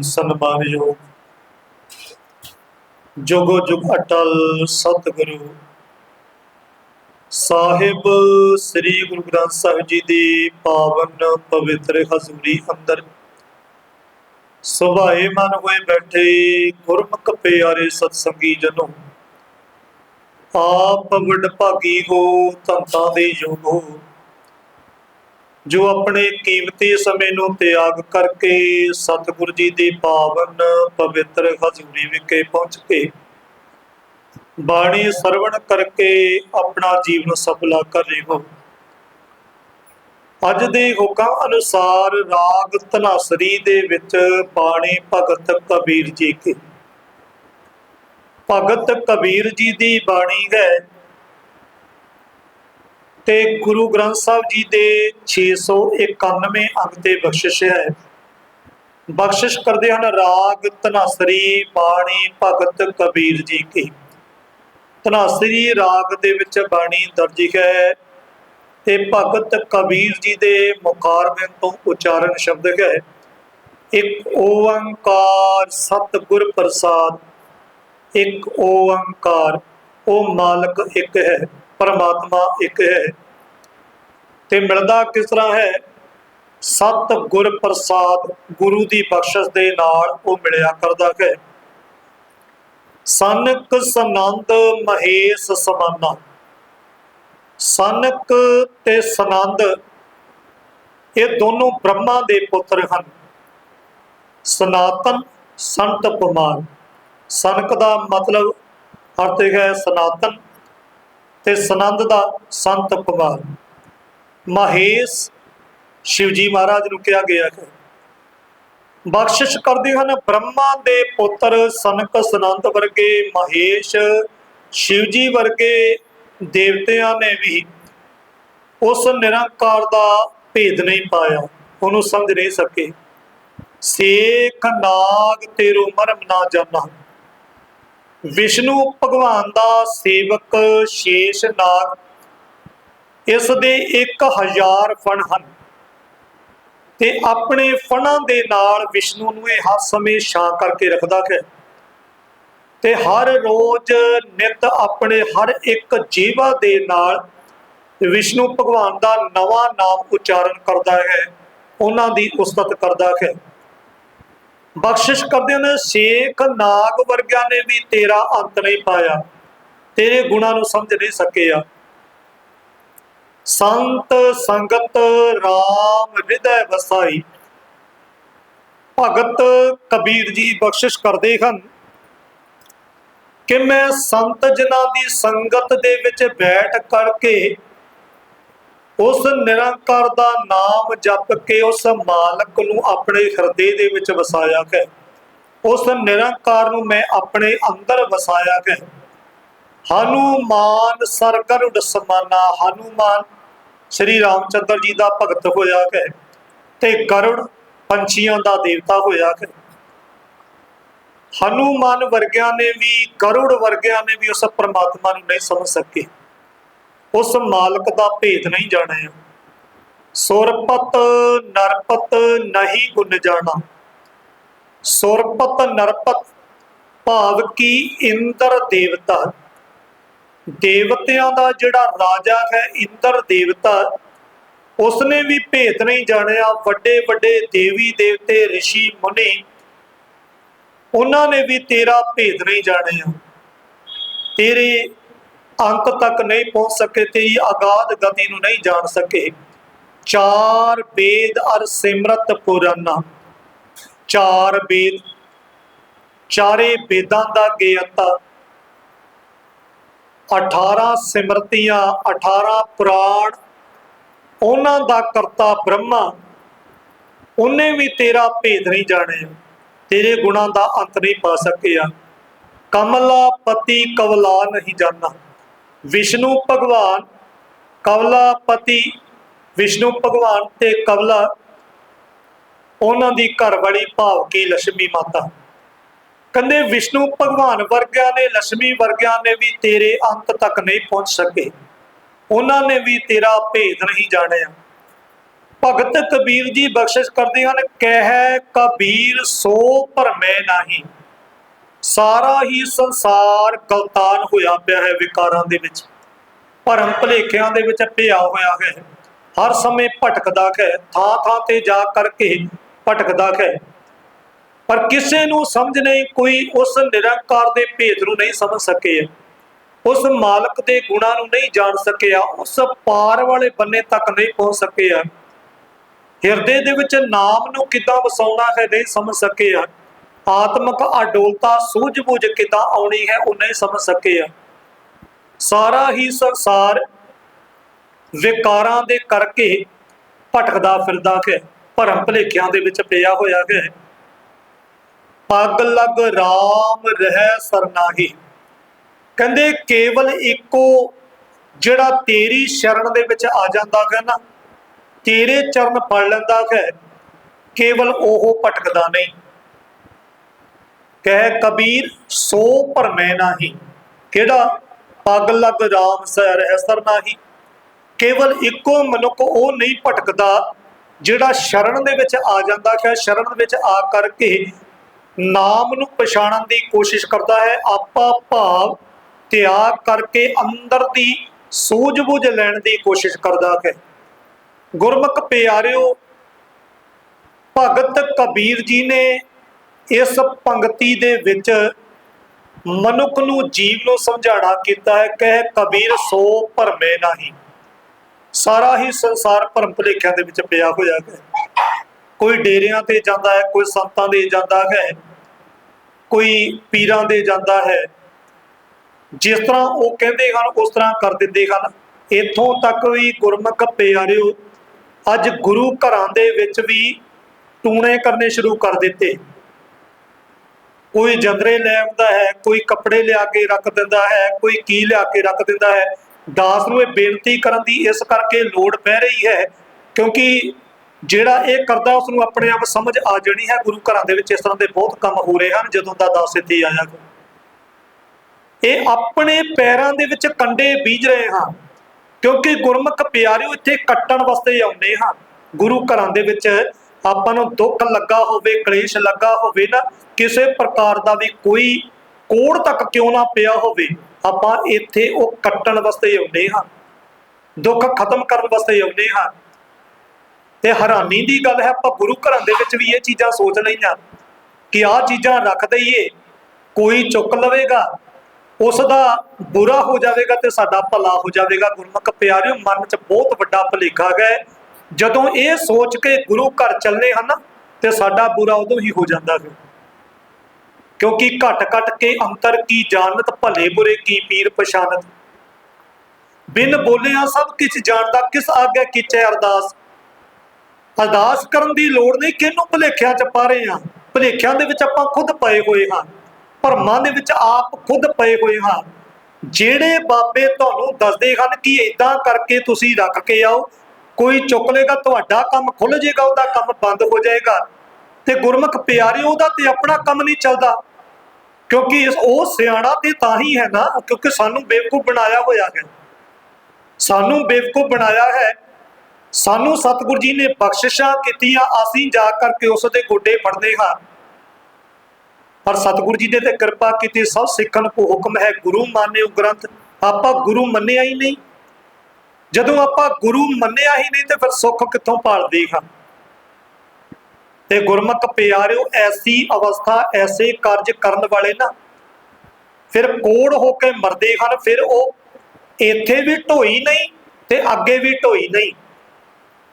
ਸਨਮਾਨਯੋਗ ਜੁਗੋ ਜੁਗ ਅਟਲ ਸਤਿਗੁਰੂ। ਸਾਹਿਬ ਸ੍ਰੀ ਗੁਰੂ ਗ੍ਰੰਥ ਸਾਹਿਬ ਜੀ ਦੀ ਪਾਵਨ ਪਵਿੱਤਰ ਹਜ਼ੂਰੀ ਅੰਦਰ ਸੁਭਾਏ ਮਨ ਹੋਏ ਬੈਠੇ ਗੁਰਮੁਖ ਪਿਆਰੇ ਸਤਸੰਗੀ ਜਨੋ। ਆਪ ਵਡ ਹੋ, ਧੰਤਾਂ ਦੇ ਯੋਗ ਹੋ। ਜੋ ਆਪਣੇ ਕੀਮਤੀ ਸਮੇਂ ਨੂੰ ਤਿਆਗ ਕਰਕੇ ਸਤਿਗੁਰੂ ਜੀ ਦੀ ਪਾਵਨ ਪਵਿੱਤਰ ਹਜ਼ੂਰੀ ਵਿਖੇ ਪਹੁੰਚ ਕੇ ਬਾਣੀ ਸਰਵਣ ਕਰਕੇ ਆਪਣਾ ਜੀਵਨ ਸਫਲਾ ਕਰ ਰਹੇ ਹੋ। ਅੱਜ ਦੇ ਹੁਕਮ ਅਨੁਸਾਰ ਰਾਗ ਧਨਾਸਰੀ ਦੇ ਵਿੱਚ ਬਾਣੀ ਭਗਤ ਕਬੀਰ ਜੀ ਕੀ। ਭਗਤ ਕਬੀਰ ਜੀ ਦੀ ਬਾਣੀ ਹੈ ਤੇ ਗੁਰੂ ਗ੍ਰੰਥ ਸਾਹਿਬ ਜੀ ਦੇ 691 ਅੰਗ ਤੇ ਬਖਸ਼ਿਸ਼ ਹੈ। ਬਖਸ਼ਿਸ਼ ਕਰਦੇ ਹਨ ਰਾਗ, ਧਨਾਸਰੀ, ਬਾਣੀ, ਭਗਤ, ਕਬੀਰ ਜੀ ਕੀ। ਧਨਾਸਰੀ ਰਾਗ ਦੇ ਵਿੱਚ ਬਾਣੀ ਦਰਜ ਹੈ ਤੇ ਭਗਤ, ਕਬੀਰ ਜੀ ਦੇ ਮੁਖਾਰਬਿੰਦ ਤੋਂ ਉਚਾਰਨ ਸ਼ਬਦ ਹੈ। ਇੱਕ ਓੰਕਾਰ ਸਤਿਗੁਰ ਪ੍ਰਸਾਦ, ਇੱਕ ਓੰਕਾਰ, ਉਹ ਮਾਲਕ ਇੱਕ ਹੈ। ਪਰਮਾਤਮਾ ਇੱਕ ਹੈ। ਤੇ ਮਿਲਦਾ ਕਿਸ ਤਰ੍ਹਾਂ ਹੈ? ਸਤ ਗੁਰ ਪ੍ਰਸਾਦ ਗੁਰੂ ਦੀ ਬਖਸ਼ਿਸ਼ ਦੇ ਨਾਲ ਉਹ ਮਿਲਿਆ ਕਰਦਾ ਹੈ। ਸਨਕ ਸਨੰਦ ਮਹੇਸ਼ ਸਮਾਨਾ। ਸਨਕ ਤੇ ਸਨੰਦ, ਇਹ ਦੋਨੋਂ ਬ੍ਰਹਮਾ ਦੇ ਪੁੱਤਰ ਹਨ। ਸਨਾਤਨ, ਸੰਤ, ਕੁਮਾਰ। ਸਨਕ ਦਾ ਮਤਲਬ ਅਰਥ ਹੈ ਸਨਾਤਨ। ਤੇ ਸਨੰਦ ਦਾ ਸੰਤ ਕੁਮਾਰ ਮਹੇਸ਼ ਸ਼ਿਵਜੀ ਮਹਾਰਾਜ ਨੂੰ ਕਿਹਾ ਗਿਆ ਹੈ। ਬਖਸ਼ਿਸ਼ ਕਰਦੇ ਹਨ ਬ੍ਰਹਮਾ ਦੇ ਪੁੱਤਰ ਸਨਕ ਸਨੰਦ ਵਰਗੇ, ਮਹੇਸ਼ ਸ਼ਿਵਜੀ ਵਰਗੇ ਦੇਵਤਿਆਂ ਨੇ ਵੀ ਉਸ ਨਿਰੰਕਾਰ ਦਾ ਭੇਦ ਨਹੀਂ ਪਾਇਆ, ਉਹਨੂੰ ਸਮਝ ਨਹੀਂ ਸਕੇ। ਸੇਖ ਨਾਗ ਤੇਰੋ ਮਰਮ ਨਾ ਜਾਣਾ ਵਿਸ਼ਨੂੰ ਭਗਵਾਨ ਦਾ ਸੇਵਕ ਸ਼ੇਸ਼ ਨਾਗ, ਇਸ ਦੇ 1000 ਫਣ ਹਨ। ਤੇ ਆਪਣੇ ਫਣਾਂ ਦੇ ਨਾਲ ਵਿਸ਼ਨੂੰ ਨੂੰ ਇਹ ਹਰ ਸਮੇਂ ਛਾਂ ਕਰਕੇ ਰੱਖਦਾ ਹੈ। ਤੇ ਹਰ ਰੋਜ਼ ਨਿਤ ਆਪਣੇ ਹਰ ਇੱਕ ਜੀਵਾ ਦੇ ਨਾਲ ਵਿਸ਼ਨੂੰ ਭਗਵਾਨ ਦਾ ਨਵਾਂ ਨਾਮ ਉਚਾਰਨ ਕਰਦਾ ਹੈ। ਉਹਨਾਂ ਦੀ ਉਸਤਤ ਕਰਦਾ ਹੈ। ਬਖਸ਼ਿਸ਼ ਕਰਦੇ ਨੇ, ਸ਼ੇਖ ਨਾਗ ਵਰਗਿਆਂ ਨੇ ਵੀ ਤੇਰਾ ਅੰਤ ਨਹੀਂ ਪਾਇਆ। ਤੇਰੇ ਗੁਣਾਂ ਨੂੰ ਸਮਝ ਨਹੀਂ ਸਕਿਆ। ਸੰਤ ਸੰਗਤ RAM ਹਿਰਦੈ ਵਸਾਈ। ਭਗਤ ਕਬੀਰ ਜੀ ਬਖਸ਼ਿਸ਼ ਕਰਦੇ ਹਨ। ਕਿ ਮੈਂ ਸੰਤ ਜਨਾਂ ਦੀ ਸੰਗਤ ਦੇ ਵਿੱਚ ਬੈਠ ਕਰਕੇ ਉਸ ਨਿਰੰਕਾਰ ਦਾ ਨਾਮ ਜਪ ਕੇ ਉਸ ਮਾਲਕ ਨੂੰ ਆਪਣੇ ਹਿਰਦੇ ਦੇ ਵਿੱਚ ਵਸਾਇਆ ਹੈ ਉਸ ਨਿਰੰਕਾਰ ਨੂੰ ਮੈਂ ਆਪਣੇ ਅੰਦਰ ਵਸਾਇਆ ਹੈ ਹਨੂਮਾਨ ਸਰਗਰੁੜ ਸਮਾਨਾ, ਹਨੂਮਾਨ। ਸ੍ਰੀ ਰਾਮਚੰਦਰ ਜੀ ਦਾ ਭਗਤ ਹੋਇਆ ਹੈ ਤੇ ਗਰੁੜ ਪੰਛੀਆਂ ਦਾ ਦੇਵਤਾ ਹੋਇਆ ਹੈ ਹਨੂਮਾਨ ਵਰਗਿਆਂ ਨੇ ਵੀ, ਗਰੁੜ ਵਰਗਿਆਂ ਨੇ ਵੀ ਉਸ ਪਰਮਾਤਮਾ ਨੂੰ ਨਹੀਂ ਸਮਝ ਸਕੇ। ਉਸ ਮਾਲਕ ਦਾ ਭੇਦ ਨਹੀਂ ਜਾਣਿਆ ਸੁਰਪਤ ਨਰਪਤ ਨਹੀਂ ਗੁਣ ਜਾਣਾ। ਸੁਰਪਤ ਨਰਪਤ ਭਾਵ ਕੀ ਇੰਦਰ ਦੇਵਤਾ। ਦੇਵਤਿਆਂ ਦਾ ਜਿਹੜਾ ਰਾਜਾ ਹੈ ਇੰਦਰ ਦੇਵਤਾ, ਉਸਨੇ ਵੀ ਭੇਦ ਨਹੀਂ ਜਾਣਿਆ। ਵੱਡੇ ਵੱਡੇ ਦੇਵੀ ਦੇਵਤੇ ઋષਿ ਮੁਨੀ, ਉਹਨਾਂ ਨੇ ਵੀ ਤੇਰਾ ਭੇਦ ਨਹੀਂ ਜਾਣਿਆ। ਤੇਰੇ ਅੰਤ ਤੱਕ ਨਹੀਂ ਪਹੁੰਚ ਸਕੇ ਤੇਰੀ ਆਗਾਧ ਗਤੀ ਨੂੰ ਨਹੀਂ ਜਾਣ ਸਕੇ। ਚਾਰ ਵੇਦ ਅਰ ਸਿਮਰਤ ਪੁਰਾਨਾ। ਚਾਰ ਵੇਦ, ਚਾਰੇ ਵੇਦਾਂ ਦਾ ਗਿਆਤਾ 18 ਸਿਮਰਤੀਆਂ 18 ਪੁਰਾਣ, ਉਹਨਾਂ ਦਾ ਕਰਤਾ ਬ੍ਰਹਮਾ। ਉਹਨੇ ਵੀ ਤੇਰਾ ਭੇਦ ਨਹੀਂ ਜਾਣਿਆ। ਤੇਰੇ ਗੁਣਾਂ ਦਾ ਅੰਤ ਨਹੀਂ ਪਾ ਸਕਿਆ। ਕਮਲਾ ਪਤੀ ਕਵਲਾ ਨਹੀਂ ਜਾਣਾ ਵਿਸ਼ਨੂੰ ਭਗਵਾਨ ਕਵਲਾ ਪਤੀ ਵਿਸ਼ਨੂੰ ਭਗਵਾਨ ਤੇ ਕਵਲਾ, ਉਹਨਾਂ ਦੀ ਘਰ ਵਾਲੀ ਭਾਵ ਕੀ ਲక్ష్ਮੀ ਮਾਤਾ। ਕੰਦੇ ਵਿਸ਼ਨੂੰ ਭਗਵਾਨ ਵਰਗਿਆਂ ਨੇ ਲక్ష్ਮੀ ਵਰਗਿਆਂ ਨੇ ਵੀ ਤੇਰੇ ਅੰਤ ਤੱਕ ਨਹੀਂ ਪਹੁੰਚ ਸਕੇ। ਉਹਨਾਂ ਨੇ ਵੀ ਤੇਰਾ ਭੇਦ ਨਹੀਂ ਜਾਣਿਆ। ਭਗਤ ਕਬੀਰ ਜੀ ਬਖਸ਼ਿਸ਼ ਕਰਦੇ ਹਨ, ਕਹਿ ਕਬੀਰ ਸੋ ਭਰਮੈ ਨਹੀਂ। ਸਾਰਾ ਹੀ ਸੰਸਾਰ ਗਲਤਾਨ ਹੋਇਆ ਪਿਆ ਹੈ ਵਿਕਾਰਾਂ ਦੇ ਵਿੱਚ। ਭਰਮ ਭਲੇਖਿਆਂ ਦੇ ਵਿੱਚ ਪਿਆ ਹੋਇਆ ਹੈ। ਹਰ ਸਮੇਂ ਭਟਕਦਾ ਹੈ ਥਾਂ ਥਾਂ ਤੇ ਜਾ ਕਰਕੇ ਭਟਕਦਾ ਹੈ। ਪਰ ਕਿਸੇ ਨੂੰ ਸਮਝ ਨਹੀਂ, ਕੋਈ ਉਸ ਨਿਰੰਕਾਰ ਦੇ ਭੇਦ ਨੂੰ ਨਹੀਂ ਸਮਝ ਸਕੇ। ਉਸ ਮਾਲਕ ਦੇ ਗੁਣਾਂ ਨੂੰ ਨਹੀਂ ਜਾਣ ਸਕਿਆ ਉਸ ਪਾਰ ਵਾਲੇ ਬੰਨੇ ਤੱਕ ਨਹੀਂ ਪਹੁੰਚ ਸਕਿਆ ਹਿਰਦੇ ਦੇ ਵਿੱਚ ਨਾਮ ਨੂੰ ਕਿੱਦਾਂ ਵਸਾਉਣਾ ਹੈ, ਨਹੀਂ ਸਮਝ ਸਕਿਆ ਆਤਮਿਕ ਅਡੋਲਤਾ ਸੂਝ-ਬੂਝ ਕਿੱਦਾਂ ਆਉਣੀ ਹੈ ਉਹ ਨਹੀਂ ਸਮਝ ਸਕਿਆ ਸਾਰਾ ਹੀ ਸੰਸਾਰ ਵਿਕਾਰਾਂ ਦੇ ਕਰਕੇ ਭਟਕਦਾ ਫਿਰਦਾ ਹੈ ਭਰਮ ਭਲੇਖਿਆਂ ਦੇ ਵਿੱਚ ਪਿਆ ਹੋਇਆ ਹੈ। ਪੱਗ ਲਗ RAM ਰਹਿ ਸਰਨਾਹੀ। ਕਹਿੰਦੇ ਕੇਵਲ ਇੱਕੋ ਜਿਹੜਾ ਤੇਰੀ ਸ਼ਰਨ ਦੇ ਵਿੱਚ ਆ ਜਾਂਦਾ ਹੈ ਨਾ, ਤੇਰੇ ਚਰਨ ਫੜ ਲੈਂਦਾ ਹੈ, ਕੇਵਲ ਉਹ ਭਟਕਦਾ ਨਹੀਂ। ਕਹਿ ਕਬੀਰ, ਸੋ ਭਰਮੈ ਨਾਹੀ। ਕਿਹੜਾ? ਪੱਗ ਲਗ ਰਾਮ ਸਹਿ ਰਹਿ ਸਰਨਾਹੀ ਕੇਵਲ ਇੱਕੋ ਮਨੁੱਖ ਉਹ ਨਹੀਂ ਭਟਕਦਾ, ਜਿਹੜਾ ਸ਼ਰਨ ਦੇ ਵਿੱਚ ਆ ਜਾਂਦਾ ਹੈ। ਸ਼ਰਨ ਦੇ ਵਿੱਚ ਆ ਕਰਕੇ ਨਾਮ ਨੂੰ ਪਛਾਣਨ ਦੀ ਕੋਸ਼ਿਸ਼ ਕਰਦਾ ਹੈ। ਆਪਾ ਭਾਵ ਤਿਆਗ ਕਰਕੇ ਅੰਦਰ ਦੀ ਸੂਝ-ਬੂਝ ਲੈਣ ਦੀ ਕੋਸ਼ਿਸ਼ ਕਰਦਾ ਹੈ। ਗੁਰਮੁਖ ਪਿਆਰਿਓ, ਭਗਤ ਕਬੀਰ ਜੀ ਨੇ ਇਸ ਪੰਕਤੀ ਦੇ ਵਿੱਚ ਮਨੁੱਖ ਨੂੰ ਜੀਵ ਨੂੰ ਸਮਝਾਣਾ ਕੀਤਾ ਹੈ, ਕਹਿ ਕਬੀਰ ਸੋ ਭਰਮੇ ਨਹੀਂ। ਸਾਰਾ ਹੀ ਸੰਸਾਰ ਭਰਮ ਭੁਲੇਖਿਆਂ ਦੇ ਵਿੱਚ ਪਿਆ ਹੋਇਆ ਹੈ। ਕੋਈ ਡੇਰਿਆਂ ਤੇ ਜਾਂਦਾ ਹੈ, ਕੋਈ ਸੰਤਾਂ ਦੇ ਜਾਂਦਾ ਹੈ, ਕੋਈ ਪੀਰਾਂ ਦੇ ਜਾਂਦਾ ਹੈ। ਜਿਸ ਤਰ੍ਹਾਂ ਉਹ ਕਹਿੰਦੇ ਹਨ, ਉਸ ਤਰ੍ਹਾਂ ਕਰ ਦਿੰਦੇ ਹਨ। ਇਥੋਂ ਤੱਕ ਵੀ ਗੁਰਮੁਖ ਪਿਆਰਿਓ, ਅੱਜ ਗੁਰੂ ਘਰਾਂ ਦੇ ਵਿੱਚ ਵੀ ਟੂਣੇ ਕਰਨੇ ਸ਼ੁਰੂ ਕਰ ਦਿੱਤੇ। ਕੋਈ ਜੰਦਰੇ ਲੈ ਆਉਂਦਾ ਹੈ, ਕੋਈ ਕੱਪੜੇ ਲਿਆ ਕੇ ਰੱਖ ਦਿੰਦਾ ਹੈ, ਕੋਈ ਕੀ ਲਿਆ ਕੇ ਰੱਖ ਦਿੰਦਾ ਹੈ। ਦਾਸ ਨੂੰ ਇਹ ਬੇਨਤੀ ਕਰਨ ਦੀ ਇਸ ਕਰਕੇ ਲੋੜ ਪੈ ਰਹੀ ਹੈ, ਕਿਉਂਕਿ ਜਿਹੜਾ ਇਹ ਕਰਦਾ ਉਸ ਨੂੰ ਆਪਣੇ ਆਪ ਸਮਝ ਆ ਜਾਣੀ ਹੈ। ਗੁਰੂ ਘਰਾਂ ਦੇ ਵਿੱਚ ਇਸ ਤਰ੍ਹਾਂ ਦੇ ਬਹੁਤ ਕੰਮ ਹੋ ਰਹੇ ਹਨ, ਜਦੋਂ ਦਾ ਦਾਸ ਇੱਥੇ ਆਇਆ। ਇਹ ਆਪਣੇ ਪੈਰਾਂ ਦੇ ਵਿੱਚ ਕੰਡੇ ਬੀਜ ਰਹੇ ਹਾਂ, ਕਿਉਂਕਿ ਗੁਰਮੁਖ ਪਿਆਰਿਓ ਇੱਥੇ ਕੱਟਣ ਵਾਸਤੇ ਆਉਂਦੇ ਹਾਂ। ਗੁਰੂ ਘਰਾਂ ਦੇ ਵਿੱਚ ਆਪਾਂ ਨੂੰ ਦੁੱਖ ਲੱਗਾ ਹੋਵੇ, ਕਲੇਸ਼ ਲੱਗਾ ਹੋਵੇ ਨਾ, ਕਿਸੇ ਪ੍ਰਕਾਰ ਦਾ ਵੀ ਕੋਈ ਕੋੜ ਤੱਕ ਕਿਉਂ ਨਾ ਪਿਆ ਹੋਵੇ, ਆਪਾਂ ਇੱਥੇ ਉਹ ਕੱਟਣ ਵਾਸਤੇ ਆਉਂਦੇ ਹਾਂ, ਦੁੱਖ ਖਤਮ ਕਰਨ ਵਾਸਤੇ ਆਉਂਦੇ ਹਾਂ। ਤੇ ਹੈਰਾਨੀ ਦੀ ਗੱਲ ਹੈ, ਆਪਾਂ ਗੁਰੂ ਘਰਾਂ ਦੇ ਵਿੱਚ ਵੀ ਇਹ ਚੀਜ਼ਾਂ ਸੋਚ ਲਈਆਂ ਕਿ ਆਹ ਚੀਜ਼ਾਂ ਰੱਖ ਦਈਏ, ਕੋਈ ਚੁੱਕ ਲਵੇਗਾ ਉਸ ਦਾ ਬੁਰਾ ਹੋ ਜਾਵੇਗਾ ਤੇ ਸਾਡਾ ਭਲਾ ਹੋ ਜਾਵੇਗਾ। ਗੁਰਮੁਖ ਪਿਆਰਿਓ, ਮਨ 'ਚ ਬਹੁਤ ਵੱਡਾ ਭੁਲੇਖਾ ਹੈ ਜਦੋਂ ਇਹ ਸੋਚ ਕੇ ਗੁਰੂ ਘਰ ਚੱਲਨੇ ਹਨ ਤੇ ਸਾਡਾ ਬੁਰਾ ਉਦੋਂ ਹੀ ਹੋ ਜਾਂਦਾ ਹੈ ਕਿਉਂਕਿ ਘਟ ਘਟ ਕੇ ਅੰਤਰ ਕੀ ਜਾਣਤ, ਭਲੇ ਬੁਰੇ ਕੀ ਪੀਰ ਪਛਾਨਤ ਬਿਨ ਬੋਲਿਆ ਸਭ ਕੁਝ ਜਾਣਦਾ, ਕਿਸ ਆਗੇ ਕੀਚੇ ਅਰਦਾਸ। ਅਰਦਾਸ ਕਰਨ ਦੀ ਲੋੜ ਨਹੀਂ, ਕਿਹਨੂੰ ਭਲੇਖਿਆਂ ਚ ਪਾ ਰਹੇ ਹਾਂ? ਭਲੇਖਿਆਂ ਦੇ ਵਿੱਚ ਆਪਾਂ ਖੁਦ ਪਏ ਹੋਏ ਹਾਂ ਭਰਮਾਂ ਦੇ ਵਿੱਚ ਆਪ ਖੁਦ ਪਏ ਹੋਏ ਹਾਂ। ਜਿਹੜੇ ਬਾਬੇ ਤੁਹਾਨੂੰ ਦੱਸਦੇ ਹਨ ਕਿ ਇਦਾਂ ਕਰਕੇ ਤੁਸੀਂ ਰੱਖ ਕੇ ਆਓ ਕੋਈ ਚੁੱਕ ਲੇਗਾ, ਤੁਹਾਡਾ ਕੰਮ ਖੁੱਲ ਜਾਏਗਾ, ਉਹਦਾ ਕੰਮ ਬੰਦ ਹੋ ਜਾਏਗਾ। ਤੇ ਗੁਰਮੁਖ ਪਿਆਰੇ ਉਹਦਾ ਤੇ ਆਪਣਾ ਕੰਮ ਨਹੀਂ ਚੱਲਦਾ। ਕਿਉਂਕਿ ਉਹ ਸਿਆਣਾ ਤੇ ਤਾਂ ਹੀ ਹੈ ਨਾ, ਕਿਉਂਕਿ ਸਾਨੂੰ ਬੇਵਕੂਫ ਬਣਾਇਆ ਹੋਇਆ ਹੈ। ਸਾਨੂੰ ਬੇਵਕੂਫ ਬਣਾਇਆ ਹੈ। ਸਾਨੂੰ ਸਤਿਗੁਰੂ ਜੀ ਨੇ ਬਖਸ਼ਿਸ਼ਾਂ ਕੀਤੀਆਂ, ਅਸੀਂ ਜਾ ਕਰਕੇ ਉਸ ਦੇ ਗੋਡੇ ਫੜਦੇ ਹਾਂ। ਪਰ ਸਤਿਗੁਰੂ ਜੀ ਨੇ ਤੇ ਕਿਰਪਾ ਕੀਤੀ, ਸਭ ਸਿੱਖਣ ਕੋ ਹੁਕਮ ਹੈ, ਗੁਰੂ ਮਾਨਿਓ ਗ੍ਰੰਥ। ਆਪਾਂ ਗੁਰੂ ਮੰਨਿਆ ਹੀ ਨਹੀਂ। ਜਦੋਂ ਆਪਾਂ ਗੁਰੂ ਮੰਨਿਆ ਹੀ ਨਹੀਂ ਤੇ ਫਿਰ ਸੁੱਖ ਕਿੱਥੋਂ ਪਾਲਦੇ ਹਾਂ? ਤੇ ਗੁਰਮੁਖ ਪਿਆਰਿਓ, ਐਸੀ ਅਵਸਥਾ, ਐਸੇ ਕਾਰਜ ਕਰਨ ਵਾਲੇ ਨਾ, ਫਿਰ ਕੋੜ ਹੋ ਕੇ ਮਰਦੇ ਹਨ, ਫਿਰ ਉਹ ਇੱਥੇ ਵੀ ਢੋਈ ਨਹੀਂ ਤੇ ਅੱਗੇ ਵੀ ਢੋਈ ਨਹੀਂ।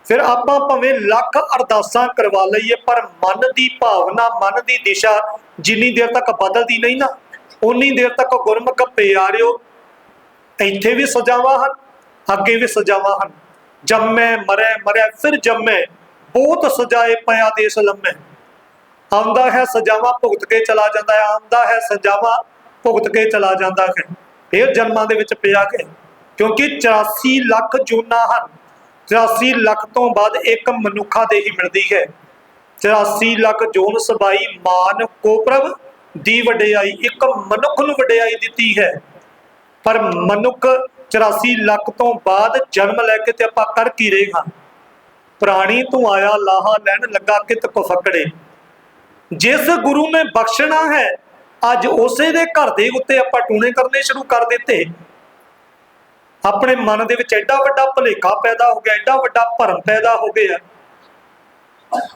ਫਿਰ ਆਪਾਂ ਭਾਵੇਂ ਲੱਖ ਅਰਦਾਸਾਂ ਕਰਵਾ ਲਈਏ, ਪਰ ਮਨ ਦੀ ਭਾਵਨਾ, ਮਨ ਦੀ ਦਿਸ਼ਾ ਜਿੰਨੀ ਦੇਰ ਤੱਕ ਬਦਲਦੀ ਨਹੀਂ ਨਾ ਉਨੀ ਦੇਰ ਤੱਕ ਗੁਰਮੁਖ ਪਿਆਰਿਓ ਇੱਥੇ ਵੀ ਸਜ਼ਾਵਾਂ ਹਨ। ਅੱਗੇ ਵੀ ਸਜ਼ਾਵਾਂ ਹਨ। ਜੰਮੇ, ਮਰੇ ਮਰੇ ਫਿਰ ਜੰਮੇ, ਬਹੁਤ ਸਜਾਏ ਪਿਆ ਦੇਸ ਲੰਮੇ। ਆਉਂਦਾ ਹੈ ਸਜ਼ਾਵਾਂ ਭੁਗਤ ਕੇ ਚਲਾ ਜਾਂਦਾ ਹੈ, ਆਉਂਦਾ ਹੈ ਸਜ਼ਾਵਾਂ ਭੁਗਤ ਕੇ ਚਲਾ ਜਾਂਦਾ ਹੈ। ਫਿਰ ਜਨਮਾਂ ਦੇ ਵਿੱਚ ਪਿਆ ਕੇ, ਕਿਉਂਕਿ 84 ਲੱਖ ਜੂਨਾ ਹਨ। 84 ਲੱਖ ਤੋਂ ਬਾਅਦ ਇੱਕ ਮਨੁੱਖਾ ਦੇ ਹੀ ਮਿਲਦੀ ਹੈ। 84 ਲੱਖ ਜੋਨ ਸਬਾਈ ਮਾਨ ਕੋ ਪ੍ਰਭ ਦੀ ਵਡਿਆਈ, ਇੱਕ ਮਨੁੱਖ ਨੂੰ ਵਡਿਆਈ ਦਿੱਤੀ ਹੈ। ਪਰ ਮਨੁੱਖ 84 ਲੱਖ ਤੋਂ ਬਾਅਦ ਜਨਮ ਲੈ ਕੇ ਤੇ ਆਪਾਂ ਕਰ ਕੀ ਰਹੇ ਹਾਂ? ਪ੍ਰਾਣੀ ਤੂੰ ਆਇਆ, ਲਾਹਾ ਲੈਣ ਲੱਗਾ ਕਿਤ ਕੋ ਫਕੜੇ। ਜਿਸ ਗੁਰੂ ਨੇ ਬਖਸ਼ਣਾ ਹੈ, ਅੱਜ ਉਸੇ ਦੇ ਘਰ ਦੇ ਉੱਤੇ ਆਪਾਂ ਟੂਣੇ ਕਰਨੇ ਸ਼ੁਰੂ ਕਰ ਦਿੱਤੇ। ਆਪਣੇ ਮਨ ਦੇ ਵਿੱਚ ਐਡਾ ਵੱਡਾ ਭੁਲੇਖਾ ਪੈਦਾ ਹੋ ਗਿਆ, ਐਡਾ ਵੱਡਾ ਭਰਮ ਪੈਦਾ ਹੋ ਗਿਆ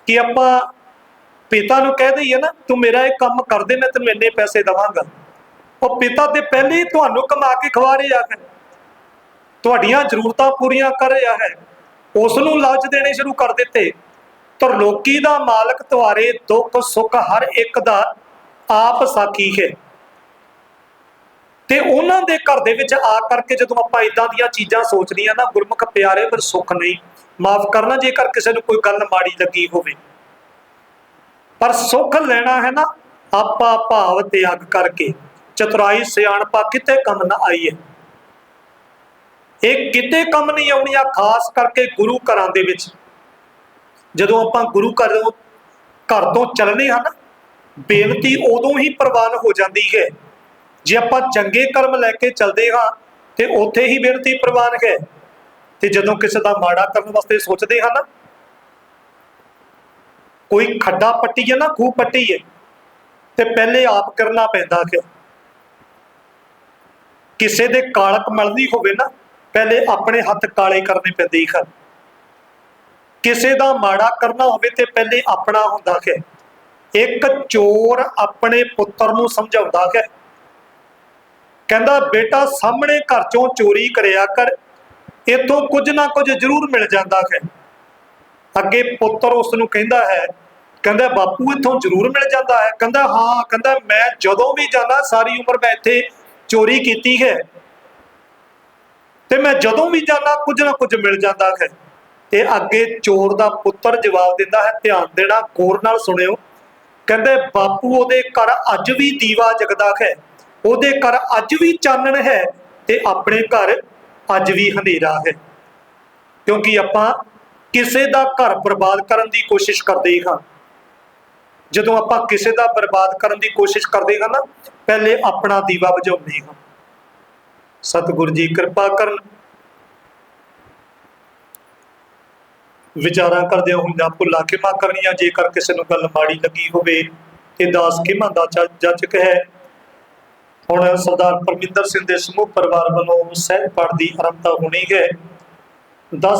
ਕਿ ਆਪਾਂ ਪਿਤਾ ਨੂੰ ਕਹਿ ਦਈਏ ਨਾ, ਤੂੰ ਮੇਰਾ ਇਹ ਕੰਮ ਕਰ ਦੇ, ਮੈਂ ਤੈਨੂੰ ਇੰਨੇ ਪੈਸੇ ਦਵਾਂਗਾ। ਉਹ ਪਿਤਾ ਤੇ ਪਹਿਲੇ ਹੀ ਤੁਹਾਨੂੰ ਕਮਾ ਕੇ ਖਵਾ ਰਿਹਾ ਹੈ। ਤੁਹਾਡੀਆਂ ਜ਼ਰੂਰਤਾਂ ਪੂਰੀਆਂ ਕਰ ਰਿਹਾ ਹੈ। ਉਸ ਨੂੰ ਲਾਲਚ ਦੇਣੇ ਸ਼ੁਰੂ ਕਰ ਦਿੱਤੇ। ਪਰ ਲੋਕੀ ਦਾ ਮਾਲਕ ਤੁਹਾਰੇ ਦੁੱਖ, ਸੁੱਖ ਹਰ ਇੱਕ ਦਾ ਆਪ ਸਾਖੀ ਹੈ। ਤੇ ਉਹਨਾਂ ਦੇ ਘਰ ਦੇ ਵਿੱਚ ਆ ਕਰਕੇ ਜਦੋਂ ਆਪਾਂ ਇਦਾਂ ਦੀਆਂ ਚੀਜ਼ਾਂ ਸੋਚਦੀਆਂ ਨਾ, ਗੁਰਮੁਖ ਪਿਆਰੇ, ਪਰ ਸੁੱਖ ਨਹੀਂ। ਮਾਫ ਕਰਨਾ ਜੇਕਰ ਕਿਸੇ ਨੂੰ ਕੋਈ ਗੱਲ ਮਾੜੀ ਲੱਗੀ ਹੋਵੇ। ਪਰ ਸੁੱਖ ਲੈਣਾ ਹੈ ਨਾ, ਆਪਾ ਭਾਵ ਤਿਆਗ ਕਰਕੇ। ਚਤੁਰਾਈ, ਸਿਆਣਪਾ ਕਿਤੇ ਕੰਮ ਨਾ ਆਈ ਹੈ ਇਹ ਕਿਤੇ ਕੰਮ ਨਹੀਂ ਆਉਣੀਆਂ, ਖਾਸ ਕਰਕੇ ਗੁਰੂ ਘਰਾਂ ਦੇ ਵਿੱਚ। ਜਦੋਂ ਆਪਾਂ ਗੁਰੂ ਘਰ ਘਰ ਤੋਂ ਚੱਲਨੇ ਹਾਂ ਨਾ, ਬੇਨਤੀ ਉਦੋਂ ਹੀ ਪ੍ਰਵਾਨ ਹੋ ਜਾਂਦੀ ਹੈ। ਜੇ ਆਪਾਂ ਚੰਗੇ ਕਰਮ ਲੈ ਕੇ ਚੱਲਦੇ ਹਾਂ, ਤੇ ਉੱਥੇ ਹੀ ਬੇਨਤੀ ਪ੍ਰਵਾਨ ਹੈ। ਤੇ ਜਦੋਂ ਕਿਸੇ ਦਾ ਮਾੜਾ ਕਰਨ ਵਾਸਤੇ ਸੋਚਦੇ ਹਨ ਕੋਈ ਖੱਡਾ ਪੱਟੀ ਹੈ ਨਾ, ਖੂਹ ਪੱਟੀ ਹੈ, ਤੇ ਪਹਿਲੇ ਆਪ ਕਰਨਾ ਪੈਂਦਾ ਹੈ। ਕਿਸੇ ਦੇ ਕਾਲਕ ਮਲਦੀ ਹੋਵੇ ਨਾ ਪਹਿਲੇ ਆਪਣੇ ਹੱਥ ਕਾਲੇ ਕਰਨੇ ਪੈਂਦੇ ਹਨ। ਕਿਸੇ ਦਾ ਮਾੜਾ ਕਰਨਾ ਹੋਵੇ ਤੇ ਪਹਿਲੇ ਆਪਣਾ ਹੁੰਦਾ ਹੈ। ਇੱਕ ਚੋਰ ਆਪਣੇ ਪੁੱਤਰ ਨੂੰ ਸਮਝਾਉਂਦਾ ਹੈ। ਕਹਿੰਦਾ, ਬੇਟਾ, ਸਾਹਮਣੇ ਘਰ ਚੋਂ ਚੋਰੀ ਕਰਿਆ ਕਰ। ਇਥੋਂ ਕੁਝ ਨਾ ਕੁਝ ਜ਼ਰੂਰ ਮਿਲ ਜਾਂਦਾ ਹੈ। ਅੱਗੇ ਪੁੱਤਰ ਉਸ ਨੂੰ ਕਹਿੰਦਾ ਹੈ, ਕਹਿੰਦਾ, ਬਾਪੂ, ਇਥੋਂ ਜ਼ਰੂਰ ਮਿਲ ਜਾਂਦਾ ਹੈ। ਕਹਿੰਦਾ, ਹਾਂ। ਕਹਿੰਦਾ, ਮੈਂ ਜਦੋਂ ਵੀ ਜਾਂਦਾ ਸਾਰੀ ਉਮਰ ਮੈਂ ਇੱਥੇ ਚੋਰੀ ਕੀਤੀ ਹੈ। ਤੇ ਮੈਂ ਜਦੋਂ ਵੀ ਜਾਂਦਾ, ਕੁਝ ਨਾ ਕੁਝ ਮਿਲ ਜਾਂਦਾ ਹੈ। ਤੇ ਅੱਗੇ ਚੋਰ ਦਾ ਪੁੱਤਰ ਜਵਾਬ ਦਿੰਦਾ ਹੈ, ਧਿਆਨ ਦੇਣਾ, ਗੌਰ ਨਾਲ ਸੁਣਿਓ। ਕਹਿੰਦੇ, ਬਾਪੂ, ਉਹਦੇ ਘਰ ਅੱਜ ਵੀ ਦੀਵਾ ਜਗਦਾ ਹੈ। ਉਹਦੇ ਘਰ ਅੱਜ ਵੀ ਚਾਨਣ ਹੈ ਤੇ ਆਪਣੇ ਘਰ ਅੱਜ ਵੀ ਹਨੇਰਾ ਹੈ। ਕਿਉਂਕਿ ਆਪਾਂ ਕਿਸੇ ਦਾ ਘਰ ਬਰਬਾਦ ਕਰਨ ਦੀ ਕੋਸ਼ਿਸ਼ ਕਰਦੇ ਹਾਂ। ਜਦੋਂ ਆਪਾਂ ਕਿਸੇ ਦਾ ਬਰਬਾਦ ਕਰਨ ਦੀ ਕੋਸ਼ਿਸ਼ ਕਰਦੇ ਹਾਂ ਨਾ, ਪਹਿਲੇ ਆਪਣਾ ਦੀਵਾ ਬੁਝਾਉਂਦੇ ਹਾਂ। ਸਤਿਗੁਰੂ ਜੀ ਕਿਰਪਾ ਕਰਨ। ਵਿਚਾਰਾਂ ਕਰਦਿਆਂ ਜਾਂ ਭੁੱਲਾ ਖਿਮਾ ਕਰਨੀਆਂ, ਜੇਕਰ ਕਿਸੇ ਨੂੰ ਗੱਲ ਮਾੜੀ ਲੱਗੀ ਹੋਵੇ ਤੇ ਦਾਸ ਖਿਮਾ ਦਾ ਚ- ਹੈ ਹੁਣ ਸਰਦਾਰ ਪਰਮਿੰਦਰ ਸਿੰਘ ਦੇ ਸਮੂਹ ਪਰਿਵਾਰ ਵੱਲੋਂ ਸਹਿਜ ਪਾਠ ਦੀ ਆਰੰਭਤਾ ਹੋਣੀ ਹੈ। 10